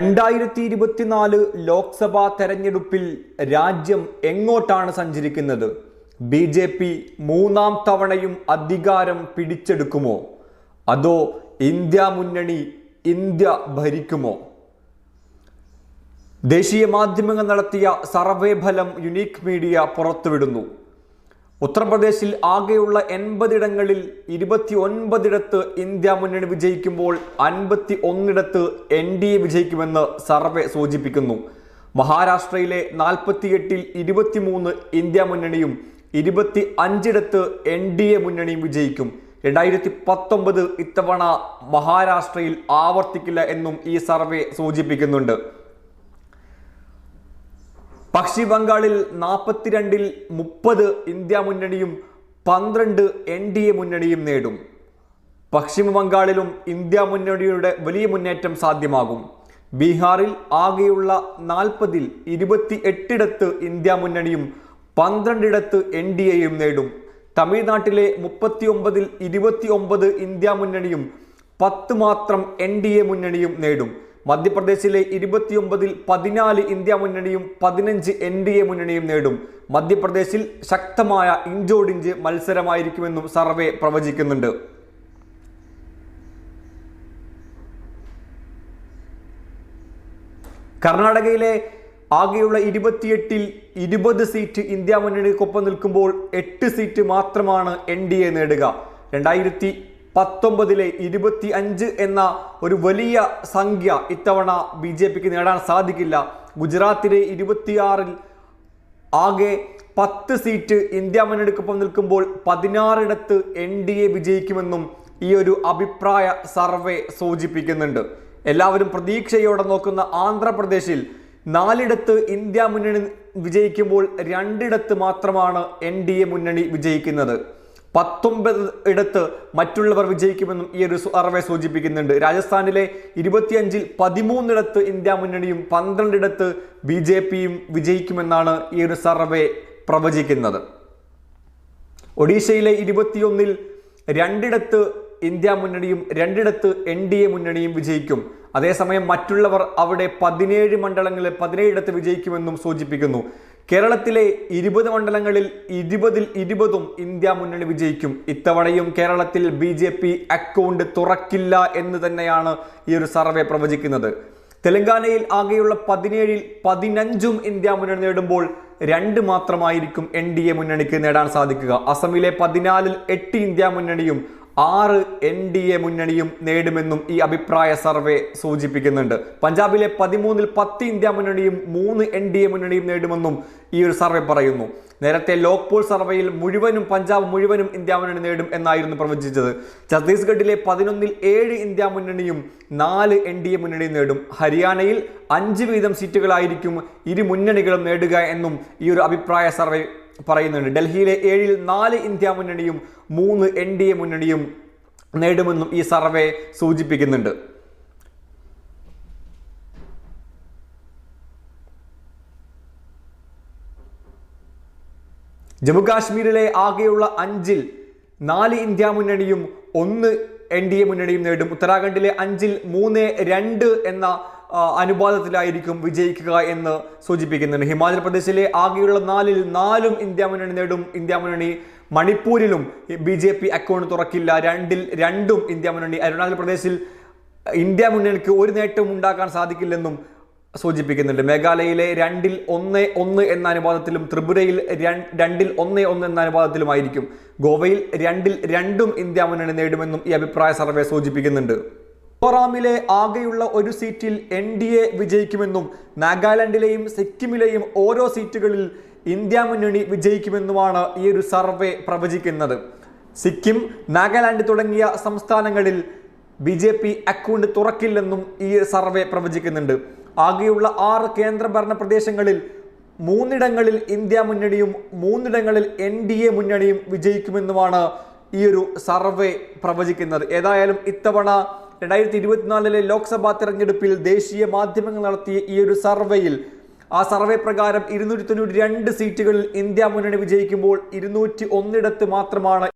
രണ്ടായിരത്തി ഇരുപത്തിനാല് ലോക്സഭാ തെരഞ്ഞെടുപ്പിൽ രാജ്യം എങ്ങോട്ടാണ് സഞ്ചരിക്കുന്നത്? ബി ജെ പി മൂന്നാം തവണയും അധികാരം പിടിച്ചെടുക്കുമോ? അതോ ഇന്ത്യ മുന്നണി ഇന്ത്യ ഭരിക്കുമോ? ദേശീയ മാധ്യമങ്ങൾ നടത്തിയ സർവേ ഫലം യുണീക്ക് മീഡിയ പുറത്തുവിടുന്നു. ഉത്തർപ്രദേശിൽ ആകെയുള്ള എൺപതിടങ്ങളിൽ ഇരുപത്തി ഒൻപതിടത്ത് ഇന്ത്യ മുന്നണി വിജയിക്കുമ്പോൾ അൻപത്തി ഒന്നിടത്ത് എൻ ഡി എ വിജയിക്കുമെന്ന് സർവേ സൂചിപ്പിക്കുന്നു. മഹാരാഷ്ട്രയിലെ നാൽപ്പത്തിയെട്ടിൽ ഇരുപത്തിമൂന്ന് ഇന്ത്യ മുന്നണിയും ഇരുപത്തി അഞ്ചിടത്ത് എൻ ഡി എ മുന്നണിയും വിജയിക്കും. രണ്ടായിരത്തി പത്തൊമ്പത് ഇത്തവണ മഹാരാഷ്ട്രയിൽ ആവർത്തിക്കില്ല എന്നും ഈ സർവേ സൂചിപ്പിക്കുന്നുണ്ട്. പശ്ചിമ ബംഗാളിൽ നാൽപ്പത്തിരണ്ടിൽ മുപ്പത് ഇന്ത്യ മുന്നണിയും പന്ത്രണ്ട് എൻ ഡി എ മുന്നണിയും നേടും. പശ്ചിമ ബംഗാളിലും ഇന്ത്യ മുന്നണിയുടെ വലിയ മുന്നേറ്റം സാധ്യമാകും. ബീഹാറിൽ ആകെയുള്ള നാൽപ്പതിൽ ഇരുപത്തി എട്ടിടത്ത് ഇന്ത്യ മുന്നണിയും പന്ത്രണ്ടിടത്ത് എൻ ഡി എയും നേടും. തമിഴ്നാട്ടിലെ മുപ്പത്തി ഒമ്പതിൽ ഇരുപത്തി ഒമ്പത് ഇന്ത്യ മുന്നണിയും പത്ത് മാത്രം എൻ ഡി എ മുന്നണിയും നേടും. മധ്യപ്രദേശിലെ ഇരുപത്തിയൊമ്പതിൽ പതിനാല് ഇന്ത്യ മുന്നണിയും പതിനഞ്ച് എൻ ഡി എ മുന്നണിയും നേടും. മധ്യപ്രദേശിൽ ശക്തമായ ഇഞ്ചോടിഞ്ച് മത്സരമായിരിക്കുമെന്നും സർവേ പ്രവചിക്കുന്നുണ്ട്. കർണാടകയിലെ ആകെയുള്ള ഇരുപത്തിയെട്ടിൽ ഇരുപത് സീറ്റ് ഇന്ത്യ മുന്നണിക്കൊപ്പം നിൽക്കുമ്പോൾ എട്ട് സീറ്റ് മാത്രമാണ് എൻ ഡി എ നേടുക. രണ്ടായിരത്തി പത്തൊമ്പതിലെ ഇരുപത്തി അഞ്ച് എന്ന ഒരു വലിയ സംഖ്യ ഇത്തവണ ബി ജെ പിക്ക് നേടാൻ സാധിക്കില്ല. ഗുജറാത്തിലെ ഇരുപത്തിയാറിൽ ആകെ പത്ത് സീറ്റ് ഇന്ത്യ മുന്നണിക്കൊപ്പം നിൽക്കുമ്പോൾ പതിനാറിടത്ത് എൻ ഡി എ വിജയിക്കുമെന്നും ഈ ഒരു അഭിപ്രായ സർവേ സൂചിപ്പിക്കുന്നുണ്ട്. എല്ലാവരും പ്രതീക്ഷയോടെ നോക്കുന്ന ആന്ധ്രാപ്രദേശിൽ നാലിടത്ത് ഇന്ത്യ മുന്നണി വിജയിക്കുമ്പോൾ രണ്ടിടത്ത് മാത്രമാണ് എൻ ഡി എ മുന്നണി വിജയിക്കുന്നത്. പത്തൊമ്പത് ഇടത്ത് മറ്റുള്ളവർ വിജയിക്കുമെന്നും ഈ ഒരു സർവേ സൂചിപ്പിക്കുന്നുണ്ട്. രാജസ്ഥാനിലെ ഇരുപത്തിയഞ്ചിൽ പതിമൂന്നിടത്ത് ഇന്ത്യ മുന്നണിയും പന്ത്രണ്ടിടത്ത് ബി ജെ പിയും വിജയിക്കുമെന്നാണ് ഈ ഒരു സർവേ പ്രവചിക്കുന്നത്. ഒഡീഷയിലെ ഇരുപത്തിയൊന്നിൽ രണ്ടിടത്ത് ഇന്ത്യ മുന്നണിയും രണ്ടിടത്ത് എൻ ഡി എ മുന്നണിയും വിജയിക്കും. അതേസമയം മറ്റുള്ളവർ അവിടെ പതിനേഴ് മണ്ഡലങ്ങളിൽ പതിനേഴിടത്ത് വിജയിക്കുമെന്നും സൂചിപ്പിക്കുന്നു. കേരളത്തിലെ ഇരുപത് മണ്ഡലങ്ങളിൽ ഇരുപതിൽ ഇരുപതും ഇന്ത്യ മുന്നണി വിജയിക്കും. ഇത്തവണയും കേരളത്തിൽ ബി ജെ പി അക്കൗണ്ട് തുറക്കില്ല എന്ന് തന്നെയാണ് ഈ ഒരു സർവേ പ്രവചിക്കുന്നത്. തെലങ്കാനയിൽ ആകെയുള്ള പതിനേഴിൽ പതിനഞ്ചും ഇന്ത്യ മുന്നണി നേടുമ്പോൾ രണ്ട് മാത്രമായിരിക്കും എൻ ഡി എ മുന്നണിക്ക് നേടാൻ സാധിക്കുക. അസമിലെ പതിനാലിൽ എട്ട് ഇന്ത്യ മുന്നണിയും ആറ് എൻ ഡി എ മുന്നണിയും നേടുമെന്നും ഈ അഭിപ്രായ സർവേ സൂചിപ്പിക്കുന്നുണ്ട്. പഞ്ചാബിലെ പതിമൂന്നിൽ പത്ത് ഇന്ത്യ മുന്നണിയും മൂന്ന് എൻ ഡി എ മുന്നണിയും നേടുമെന്നും ഈ ഒരു സർവേ പറയുന്നു. നേരത്തെ ലോക്പോൾ സർവേയിൽ മുഴുവനും പഞ്ചാബ് മുഴുവനും ഇന്ത്യ മുന്നണി നേടും എന്നായിരുന്നു പ്രവചിച്ചത്. ഛത്തീസ്ഗഡിലെ പതിനൊന്നിൽ ഏഴ് ഇന്ത്യ മുന്നണിയും നാല് എൻ ഡി എ മുന്നണിയും നേടും. ഹരിയാനയിൽ അഞ്ച് വീതം സീറ്റുകളായിരിക്കും ഇരു മുന്നണികളും നേടുക എന്നും ഈ ഒരു അഭിപ്രായ സർവേ പറയുന്നുണ്ട്. ഡൽഹിയിലെ ഏഴിൽ നാല് ഇന്ത്യ മുന്നണിയും മൂന്ന് എൻ ഡി എ മുന്നണിയും നേടുമെന്നും ഈ സർവേ സൂചിപ്പിക്കുന്നുണ്ട്. ജമ്മു കാശ്മീരിലെ ആകെയുള്ള അഞ്ചിൽ നാല് ഇന്ത്യ മുന്നണിയും ഒന്ന് എൻ ഡി എ മുന്നണിയും നേടും. ഉത്തരാഖണ്ഡിലെ അഞ്ചിൽ മൂന്ന് രണ്ട് എന്ന അനുപാതത്തിലായിരിക്കും വിജയിക്കുക എന്ന് സൂചിപ്പിക്കുന്നുണ്ട്. ഹിമാചൽ പ്രദേശിലെ ആകെയുള്ള നാലിൽ നാലും ഇന്ത്യ മുന്നണി നേടും. ഇന്ത്യ മുന്നണി മണിപ്പൂരിലും ബി ജെ പി അക്കൗണ്ട് തുറക്കില്ല. രണ്ടിൽ രണ്ടും ഇന്ത്യ മുന്നണി. അരുണാചൽ പ്രദേശിൽ ഇന്ത്യ മുന്നണിക്ക് ഒരു നേട്ടവും ഉണ്ടാക്കാൻ സാധിക്കില്ലെന്നും സൂചിപ്പിക്കുന്നുണ്ട്. മേഘാലയയിലെ രണ്ടിൽ ഒന്ന് ഒന്ന് എന്ന അനുപാതത്തിലും ത്രിപുരയിൽ രണ്ടിൽ ഒന്ന് ഒന്ന് എന്ന അനുപാതത്തിലുമായിരിക്കും. ഗോവയിൽ രണ്ടിൽ രണ്ടും ഇന്ത്യ മുന്നണി നേടുമെന്നും ഈ അഭിപ്രായ സർവേ സൂചിപ്പിക്കുന്നുണ്ട്. മിസോറാമിലെ ആകെയുള്ള ഒരു സീറ്റിൽ എൻ ഡി എ വിജയിക്കുമെന്നും നാഗാലാൻഡിലെയും സിക്കിമിലെയും ഓരോ സീറ്റുകളിൽ ഇന്ത്യ മുന്നണി വിജയിക്കുമെന്നുമാണ് ഈ ഒരു സർവേ പ്രവചിക്കുന്നത്. സിക്കിം നാഗാലാൻഡ് തുടങ്ങിയ സംസ്ഥാനങ്ങളിൽ ബി ജെ പി അക്കൗണ്ട് തുറക്കില്ലെന്നും ഈ സർവേ പ്രവചിക്കുന്നുണ്ട്. ആകെയുള്ള ആറ് കേന്ദ്രഭരണ പ്രദേശങ്ങളിൽ മൂന്നിടങ്ങളിൽ ഇന്ത്യ മുന്നണിയും മൂന്നിടങ്ങളിൽ എൻ ഡി എ മുന്നണിയും വിജയിക്കുമെന്നുമാണ് ഈ ഒരു സർവേ പ്രവചിക്കുന്നത്. ഏതായാലും ഇത്തവണ രണ്ടായിരത്തി ഇരുപത്തിനാലിലെ ലോക്സഭാ തെരഞ്ഞെടുപ്പിൽ ദേശീയ മാധ്യമങ്ങൾ നടത്തിയ ഈ ഒരു സർവേയിൽ ആ സർവേ പ്രകാരം ഇരുന്നൂറ്റി തൊണ്ണൂറ്റി രണ്ട് സീറ്റുകളിൽ ഇന്ത്യ മുന്നണി വിജയിക്കുമ്പോൾ ഇരുന്നൂറ്റി ഒന്നിടത്ത് മാത്രമാണ്